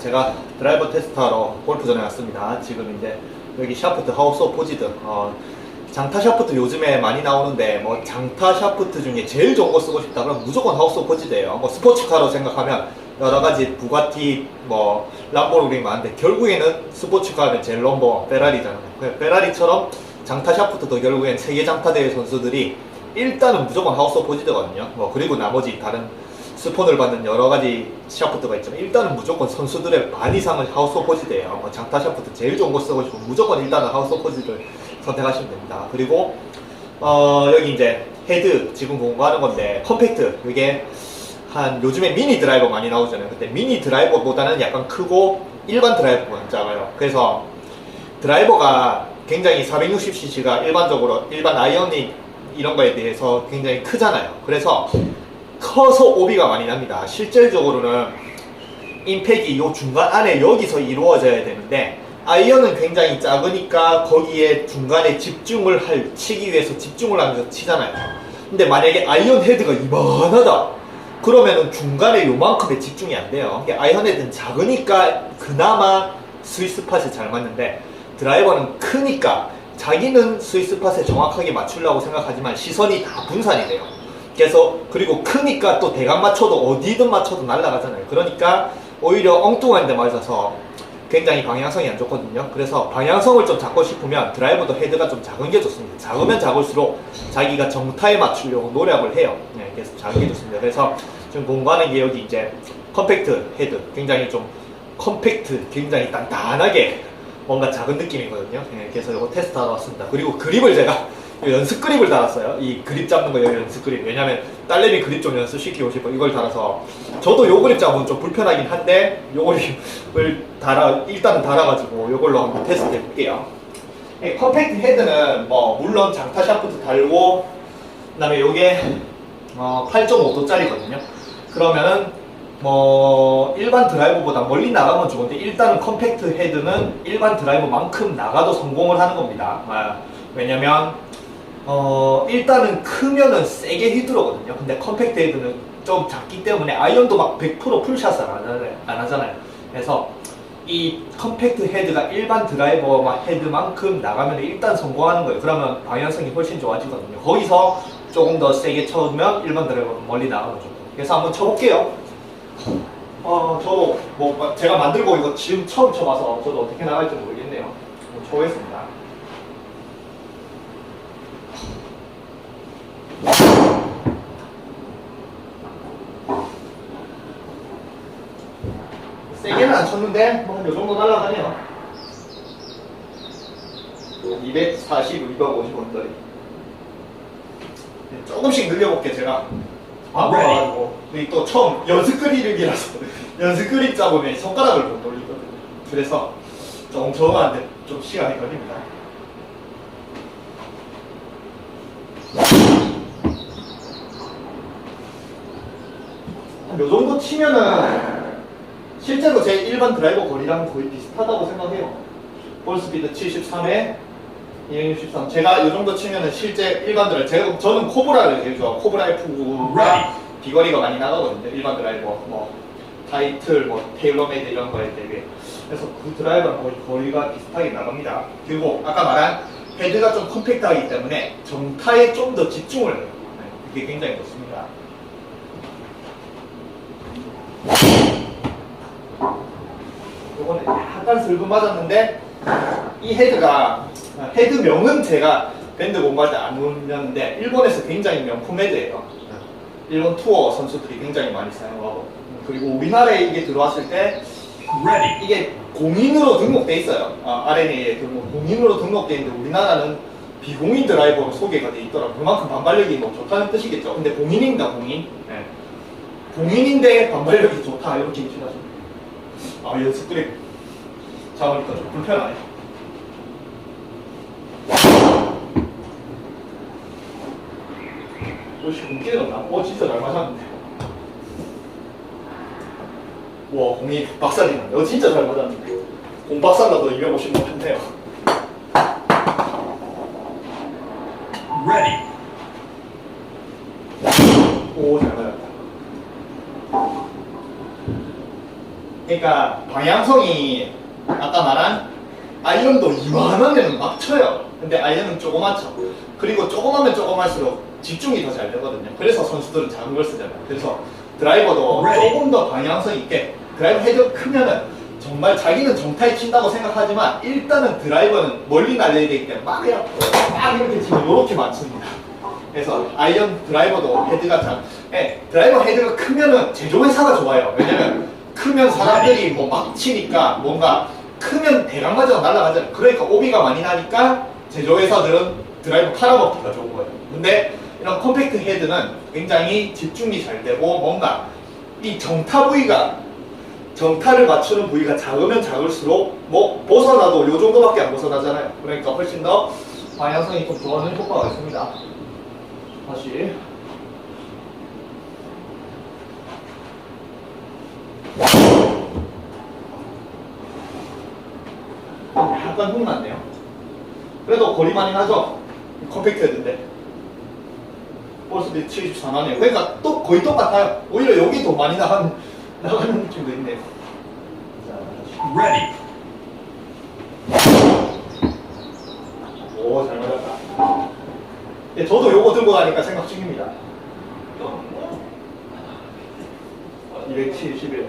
제가 드라이버 테스트하러 골프전에 왔습니다. 지금 이제 여기 샤프트 하우스 오브 포지드 어, 장타 샤프트 요즘에 많이 나오는데 뭐 장타 샤프트 중에 제일 좋은 거 쓰고 싶다 그러면 무조건 하우스 오브 포지드예요. 뭐 스포츠카로 생각하면 여러 가지 부가티 뭐 람보르기니 많은데 결국에는 스포츠카는 제일 넘버 페라리잖아요. 그 페라리처럼 장타 샤프트도 결국엔 세계 장타 대회 선수들이 일단은 무조건 하우스 오브 포지드거든요. 뭐 그리고 나머지 다른 스폰을 받는 여러 가지 샤프트가 있지만 일단은 무조건 선수들의 반 이상은 하우스 오브 포지드예요. 뭐 장타 샤프트 제일 좋은 거 쓰고 싶으면 무조건 일단은 하우스 오브 포지드를 선택하시면 됩니다. 그리고 어, 여기 이제 헤드 지금 공부하는 건데 컴팩트 이게 한 요즘에 미니 드라이버 많이 나오잖아요. 근데 미니 드라이버보다는 약간 크고 일반 드라이버가 작아요. 그래서 드라이버가 굉장히 460cc가 일반적으로 일반 아이오닉 이런 거에 비해서 굉장히 크잖아요. 그래서 커서 오비가 많이 납니다. 실질적으로는 임팩이 요 중간 안에 여기서 이루어져야 되는데 아이언은 굉장히 작으니까 거기에 중간에 집중을 할 치기 위해서 집중을 하면서 치잖아요. 근데 만약에 아이언 헤드가 이만하다. 그러면은 중간에 요만큼의 집중이 안 돼요. 아이언 헤드는 작으니까 그나마 스위스 팟이 잘 맞는데 드라이버는 크니까 자기는 스위스 팟에 정확하게 맞추려고 생각하지만 시선이 다 분산이 돼요. 그래서 그리고 크니까 또 대각 맞춰도 어디든 맞춰도 날아가잖아요. 그러니까 오히려 엉뚱한 데 맞아서 굉장히 방향성이 안 좋거든요. 그래서 방향성을 좀 잡고 싶으면 드라이버도 헤드가 좀 작은 게 좋습니다. 작으면 작을수록 자기가 정타에 맞추려고 노력을 해요. 네, 그래서 작은 게 좋습니다. 그래서 지금 공부하는 게 여기 이제 컴팩트 헤드 굉장히 좀 컴팩트 굉장히 단단하게 뭔가 작은 느낌이거든요. 네, 그래서 이거 테스트하러 왔습니다. 그리고 그립을 제가 이 연습 그립을 달았어요. 이 그립 잡는 거 연습 그립. 왜냐면 딸내미 그립 좀 연습 시키고 싶어 이걸 달아서 저도 요 그립 잡으면 좀 불편하긴 한데 요 그립을 달아 일단은 달아가지고 요걸로 한번 테스트 해볼게요. 이 컴팩트 헤드는 뭐 물론 장타 샤프트 달고 그다음에 요게 어, 8.5도짜리거든요. 그러면은 뭐 일반 드라이버보다 멀리 나가면 좋은데 일단은 컴팩트 헤드는 일반 드라이버만큼 나가도 성공을 하는 겁니다. 아, 왜냐면 어 일단은 크면은 세게 휘두르거든요. 근데 컴팩트 헤드는 좀 작기 때문에 아이언도 막 100% 풀샷을 안 하잖아요. 그래서 이 컴팩트 헤드가 일반 드라이버 막 헤드만큼 나가면 일단 성공하는 거예요. 그러면 방향성이 훨씬 좋아지거든요. 거기서 조금 더 세게 쳐면 일반 드라이버 멀리 나가면 좋고. 그래서 한번 쳐볼게요. 어, 저도 뭐 제가 만들고 이거 지금 처음 쳐봐서 저도 어떻게 나갈지 모르겠네요. 한번 쳐보겠습니다. 세게는 안 쳤는데 뭐한 요 정도 날아가네요. 240, 250원짜리. 조금씩 늘려볼게 제가. 바빠가지고 우리 또 처음 연습 그립이라서 연습 그립 잡으면 손가락을 못 돌리거든요. 그래서 좀 적응하는데 좀 시간이 걸립니다. 한요 정도 치면은 실제로 제 일반 드라이버 거리랑 거의 비슷하다고 생각해요. 볼 스피드 73에 263. 제가 이 정도 치면은 실제 일반 드라이버, 제가, 저는 코브라를 제일 좋아하고, 코브라 F가 비거리가 많이 나가거든요. 일반 드라이버, 뭐, 타이틀, 뭐, 테일러메이드 이런 거에 대비해. 그래서 그 드라이버랑 거의 거리가 비슷하게 나갑니다. 그리고 아까 말한 헤드가 좀 컴팩트하기 때문에 정타에 좀 더 집중을 해요. 네, 그게 굉장히 좋습니다. 약간 슬금 맞았는데 이 헤드가 헤드명은 제가 밴드 공부할 때안 울렸는데 일본에서 굉장히 명품 헤드예요. 일본 투어 선수들이 굉장히 많이 사용하고 그리고 우리나라에 이게 들어왔을 때. 이게 공인으로 등록돼 있어요. 아, RNA에 등록 공인으로 등록돼 있는데 우리나라는 비공인 드라이버로 소개가 돼 있더라고요. 그만큼 반발력이 뭐 좋다는 뜻이겠죠. 근데 공인입니다, 공인. 네. 공인인데 반발력이 좋다 이렇게 돼요. 아 연습 그립 잡으니까 좀 불편하네. 역시 공 깨졌나? 어 진짜 잘 맞았는데. 와 공이 박살이네. 어 진짜 잘 맞았는데. 공 박살나도 250 못했네요. Ready. 오 잘 맞았다. 그러니까 방향성이 아까 말한 아이언도 이만하면 막 쳐요. 근데 아이언은 조그맣죠. 그리고 조그마면 조그만할수록 집중이 더 잘 되거든요. 그래서 선수들은 작은 걸 쓰잖아요. 그래서 드라이버도. 조금 더 방향성 있게 드라이버 헤드 크면은 정말 자기는 정타에 친다고 생각하지만 일단은 드라이버는 멀리 날려야 되기 때문에 막 그냥 막 이렇게 치면 이렇게 맞춥니다. 그래서 아이언 드라이버도 헤드가 잘, 예, 드라이버 헤드가 크면은 제조회사가 좋아요. 왜냐면 크면 사람들이 뭐 막 치니까 뭔가 크면 대강 맞아서 날아가잖아요. 그러니까 오비가 많이 나니까 제조회사들은 드라이버 팔아먹기가 좋은 거예요. 근데 이런 컴팩트 헤드는 굉장히 집중이 잘 되고 뭔가 이 정타 부위가 정타를 맞추는 부위가 작으면 작을수록 뭐 벗어나도 요 정도밖에 안 벗어나잖아요. 그러니까 훨씬 더 방향성이 좀 좋아지는 효과가 있습니다. 다시 훅 났네요. 그래도 거리 많이 나죠? 컴팩트 헤드인데 볼스피드 74나네요. 그러니까 또 거의 똑같아요. 오히려 여기 더 많이 나가는, 나가는 느낌도 있네요. Ready. 오, 잘 맞았다. 예, 저도 요거 들고 가니까 생각 중입니다. 271.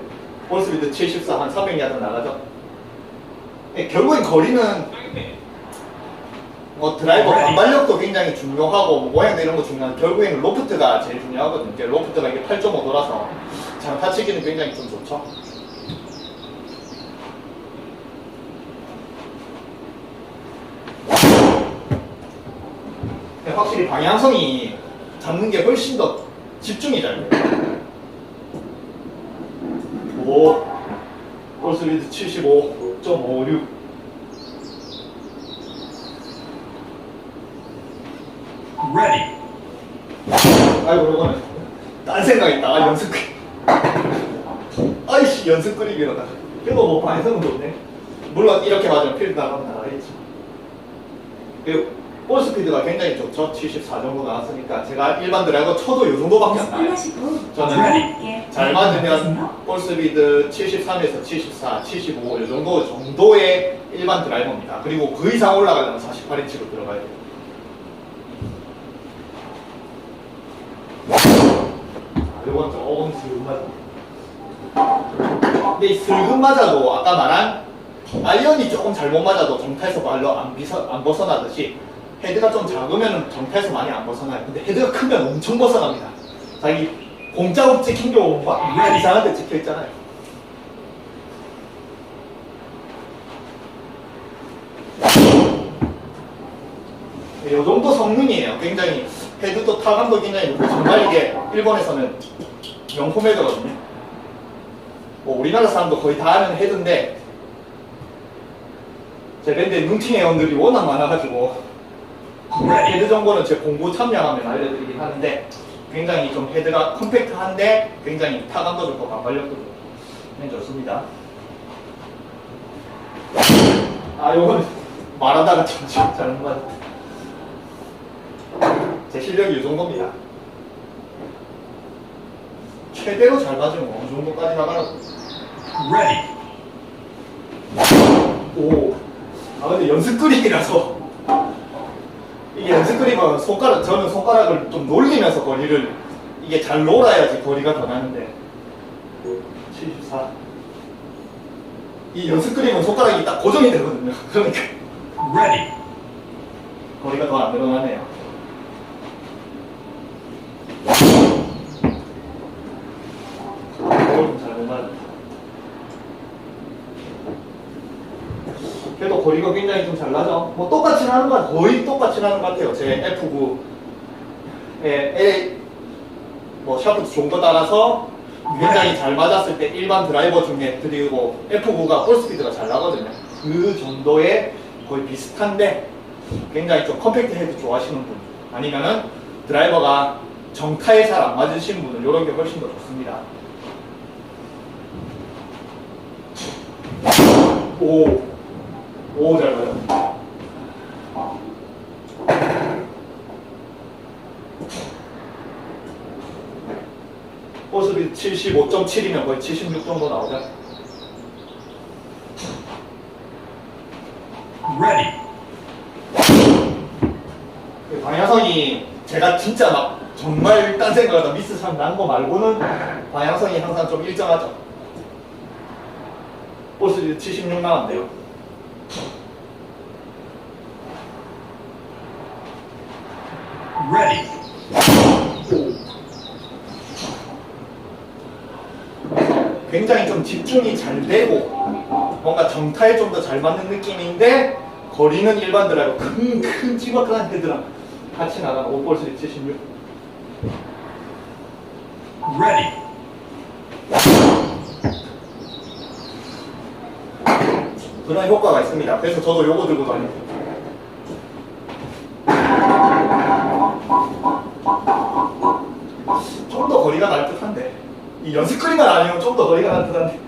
볼스피드 74, 한 300야드 나가죠? 예, 결국엔 거리는 뭐 드라이버 반발력도 굉장히 중요하고 뭐 모양도 이런 거 중요한 결국에는 로프트가 제일 중요하거든요. 그러니까 로프트가 이게 8.5 돌아서 장타 치기는 굉장히 좀 좋죠. 근데 확실히 방향성이 잡는 게 훨씬 더 집중이 잘 돼요. 오, 볼스피드 75.56. Ready. 아이고 이거는 딴 생각 있다. 아, 연습 아이씨 연습 그림 이러다. 그래도 뭐 반성은 좋네. 물론 이렇게 맞으면 필드 나가면 나가겠지? 그리고 볼 스피드가 굉장히 좋죠 74 정도 나왔으니까 제가 일반 드라이버 쳐도 이 정도밖에 안 나요. 저는 잘 맞으면 볼 스피드 73에서 74, 75 이 정도 정도의 일반 드라이버입니다. 그리고 그 이상 올라가려면 48인치로 들어가야 돼요. 이건 조금 슬금 맞아. 근데 이 슬금 맞아도 아까 말한 아이언이 조금 잘못 맞아도 정타에서 말로 안, 비서, 안 벗어나듯이 헤드가 좀 작으면 정타에서 많이 안 벗어나요. 근데 헤드가 크면 엄청 벗어납니다. 자기 공짜로 찍힌 경우 막 이상한 데 찍혀 있잖아요. 이 정도 성능이에요. 굉장히 헤드도 타감도 굉장히 높고 정말 이게 일본에서는 명품 헤드거든요. 뭐 우리나라 사람도 거의 다 아는 헤드인데 제 밴드에 눈팅 회원들이 워낙 많아가지고 헤드 정보는 제 공부 참여하면 알려드리긴 하는데 굉장히 좀 헤드가 컴팩트한데 굉장히 타감도 좋고 반발력도 좋고 굉장히 좋습니다. 아 요건 말하다가 좀 잘못 맞았다. 제 실력이 이 정도입니다. 최대로 잘 맞으면 어느 정도까지 나가라고. Ready. 오. 아, 근데 연습 그림이라서. 이게 연습 그림은 손가락, 저는 손가락을 좀 놀리면서 거리를, 이게 잘 놀아야지 거리가 더 나는데. 74. 이 연습 그림은 손가락이 딱 고정이 되거든요. 그러니까 Ready. 거리가 더 안 늘어나네요. 이걸 잘못 맞았다. 거리가 굉장히 좀 잘 나죠. 뭐 똑같이 나는 건 거의 똑같이 나는 것 같아요. 제 F9에 L 뭐 샤프트 좋은 거 따라서 굉장히 잘 맞았을 때 일반 드라이버 중에 그리고 F9가 볼스피드가 잘 나거든요. 그 정도의 거의 비슷한데 굉장히 좀 컴팩트 헤드 좋아하시는 분 아니면은 드라이버가 정타에 잘 안 맞으시는 분은 이런 게 훨씬 더 좋습니다. 오, 오, 잘 봐요. 호습이 75.7이면 거의 76 정도 나오죠. Ready. 그 방향성이 제가 진짜 막 정말 딴 생각하다 미스 참 난 거 말고는 방향성이 항상 좀 일정하죠. 호습이 76 나왔네요. Ready. 굉장히 좀 집중이 잘 되고 뭔가 정타에 좀 더 잘 맞는 느낌인데 거리는 일반 드라이버 큰큰 찌박한 헤드랑 같이 나가는 오볼스 76 Ready. 그런 효과가 있습니다. 그래서 저도 요거 들고 다니고 좀 더 거리가 날 듯한데. 이 연습 그림만 아니면 좀 더 거리가 날 듯한데.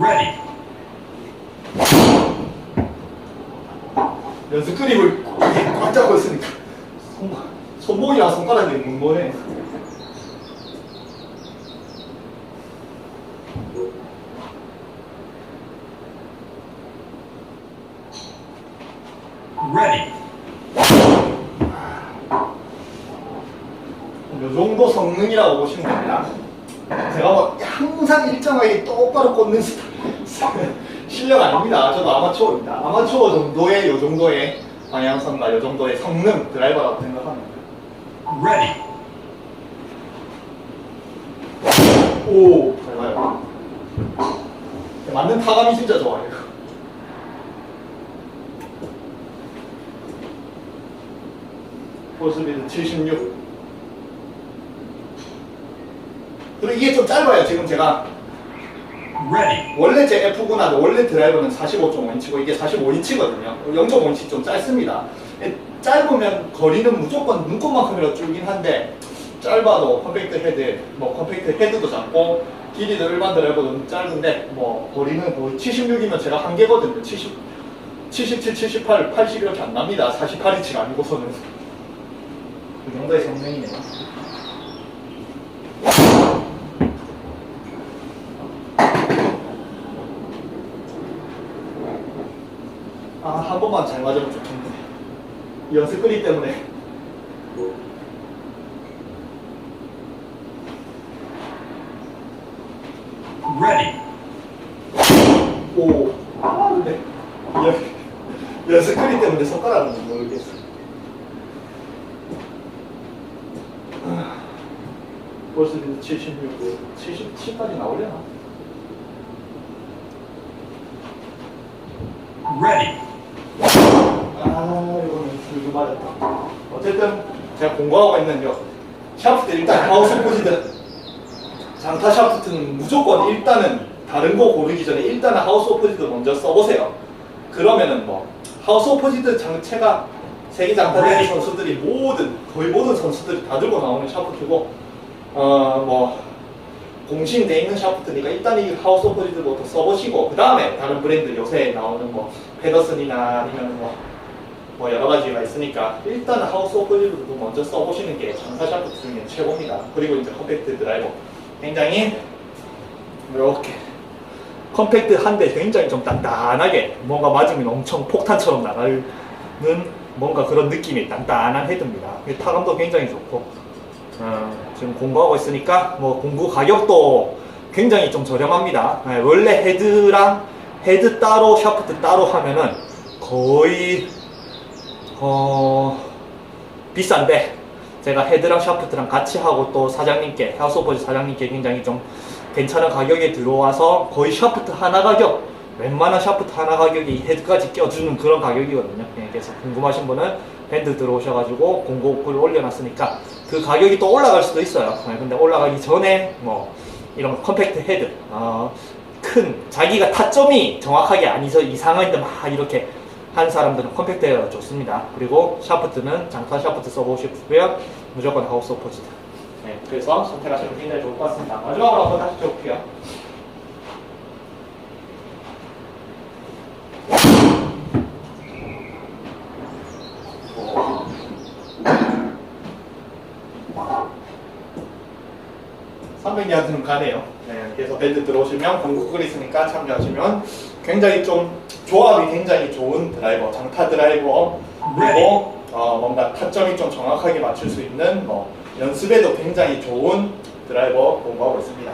Ready. 연습 그립을 이렇게 꽉 잡고 있으니까. 손, 손목이랑 손가락이 뭉뭉해 Ready. 요 정도 성능이라고 보시면 됩니다. 제가 뭐 항상 일정하게 똑바로 꽂는 스타- 실력 아닙니다. 저도 아마추어입니다. 아마추어 정도의 요 정도의 방향성과 요 정도의 성능 드라이버라고 생각합니다. Ready. 오, 잘 가요. 맞는 타감이 진짜 좋아요. 볼스비드 76. 그리고 이게 좀 짧아요. 지금 제가 Ready. 원래 제 F9나 원래 드라이버는 45.5인치고 이게 45인치거든요. 0.5인치 좀 짧습니다. 예, 짧으면 거리는 무조건 눈곱만큼이라도 줄긴 한데 짧아도 컴팩트 헤드, 뭐 컴팩트 헤드도 작고 길이도 일반 드라이버도 짧은데 뭐 거리는 거의 76이면 제가 한계거든요. 70, 77, 78, 80 이렇게 안 납니다. 48인치가 아니고서는 그 정도의 성능이네요. 아, 한 번만 잘 맞으면. 이 연습 끄기 때문에. Ready. 오. 아, 근데. 연, 연습 끄기 때문에 손가락은 모르겠어. 아, 이제 76, 77까지 나오려나? Ready. 아, 이거는 불금 맞았다. 어쨌든 제가 공부하고 있는 요 샤프트 일단 하우스 포지드 장타 샤프트는 무조건 일단은 다른 거 고르기 전에 일단은 하우스 오포지드 먼저 써보세요. 그러면은 뭐 하우스 오포지드 장체가 세계 장타 대회 선수들이 모든 거의 모든 선수들이 다 들고 나오는 샤프트고 어뭐 공신돼 있는 샤프트니까 일단 이 하우스 오포지드부터 써보시고 그 다음에 다른 브랜드 요새 나오는 뭐 페더슨이나 아니면 뭐, 뭐 여러 가지가 있으니까 일단 하우스 오포지드도 먼저 써보시는 게 장사 샤프트 중에 최고입니다. 그리고 이제 컴팩트 드라이버 굉장히 이렇게 컴팩트 한데 굉장히 좀 단단하게 뭔가 맞으면 엄청 폭탄처럼 나가는 뭔가 그런 느낌의 단단한 헤드입니다. 이 타감도 굉장히 좋고 어, 지금 공부하고 있으니까 뭐 공구 가격도 굉장히 좀 저렴합니다. 네, 원래 헤드랑 헤드 따로 샤프트 따로 하면은 거의 어 비싼데 제가 헤드랑 샤프트랑 같이 하고 또 사장님께 하우스오퍼즈 사장님께 굉장히 좀 괜찮은 가격에 들어와서 거의 샤프트 하나 가격 웬만한 샤프트 하나 가격이 헤드까지 껴주는 그런 가격이거든요. 예, 그래서 궁금하신 분은 밴드 들어오셔가지고 공고 글 올려놨으니까 그 가격이 또 올라갈 수도 있어요. 예, 근데 올라가기 전에 뭐 이런 컴팩트 헤드, 어, 큰 자기가 타점이 정확하게 아니서 이상한데 막 이렇게 한 사람들은 컴팩트 헤드가 좋습니다. 그리고 샤프트는 장타 샤프트 써보시고요. 무조건 하우스 오포지트. 네, 그래서 선택하시면 굉장히 좋을 것 같습니다. 마지막으로 한번 다시 줘볼게요. (300야드는 가네요) 네, 그래서 밴드 들어오시면 공구 끓 있으니까 참여하시면 굉장히 좀 조합이 굉장히 좋은 드라이버, 장타 드라이버 그리고 어, 뭔가 타점이 좀 정확하게 맞출 수 있는 뭐 연습에도 굉장히 좋은 드라이버 공부하고 있습니다.